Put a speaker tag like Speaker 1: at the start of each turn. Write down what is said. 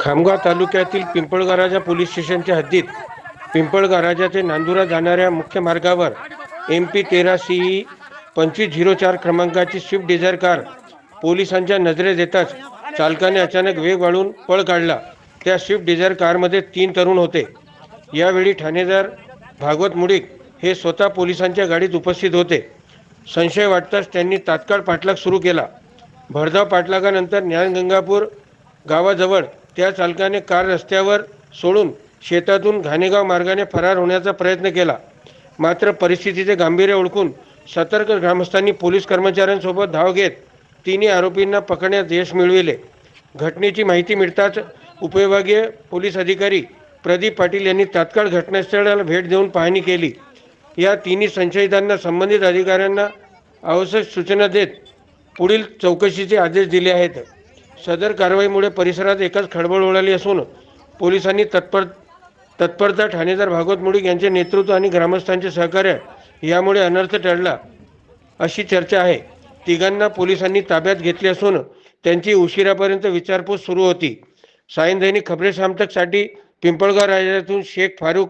Speaker 1: खामगाव तालुक्यातील पिंपळगाव राजा पोलीस स्टेशनच्या हद्दीत पिंपळगाव राजा ते नांदुरा जाणाऱ्या मुख्य मार्गावर एम पी तेरा सी पंचवीस झिरो चार क्रमांकाची स्विफ्ट डिझायर कार पोलिसांच्या नजरेत येताच चालकाने अचानक वेग वाळून पळ काढला. त्या स्विफ्ट डिझायर कारमध्ये तीन तरुण होते. यावेळी ठाणेदार भागवत मुडिक हे स्वतः पोलिसांच्या गाडीत उपस्थित होते. संशय वाटताच त्यांनी तात्काळ पाठलाग सुरू केला. भरधाव पाठलागानंतर ज्ञानगंगापूर गावाजवळ त्या चालकाने कार रस्त्यावर सोडून शेतातून घाणेगाव मार्गाने फरार होण्याचा प्रयत्न केला. मात्र परिस्थितीचे गांभीर्य ओळखून सतर्क ग्रामस्थांनी पोलीस कर्मचाऱ्यांसोबत धाव घेत तिन्ही आरोपींना पकडण्यात यश मिळविले. घटनेची माहिती मिळताच उपविभागीय पोलीस अधिकारी प्रदीप पाटील यांनी तात्काळ घटनास्थळाला भेट देऊन पाहणी केली. या तिन्ही संशयितांना संबंधित अधिकाऱ्यांना आवश्यक सूचना देत पुढील चौकशीचे आदेश दिले आहेत. सदर कारवाईमुळे परिसरात एकच खळबळ उडाली असून पोलिसांनी तत्पर तत्परता ठाणेदार भागवत मुळीक यांचे नेतृत्व आणि ग्रामस्थांचे सहकार्य यामुळे अनर्थ टळला अशी चर्चा आहे. तिघांना पोलिसांनी ताब्यात घेतले असून त्यांची उशिरापर्यंत विचारपूस सुरू होती. सायंदैनिक खबरे सामतकसाठी पिंपळगाव राज्यातून शेख फारुख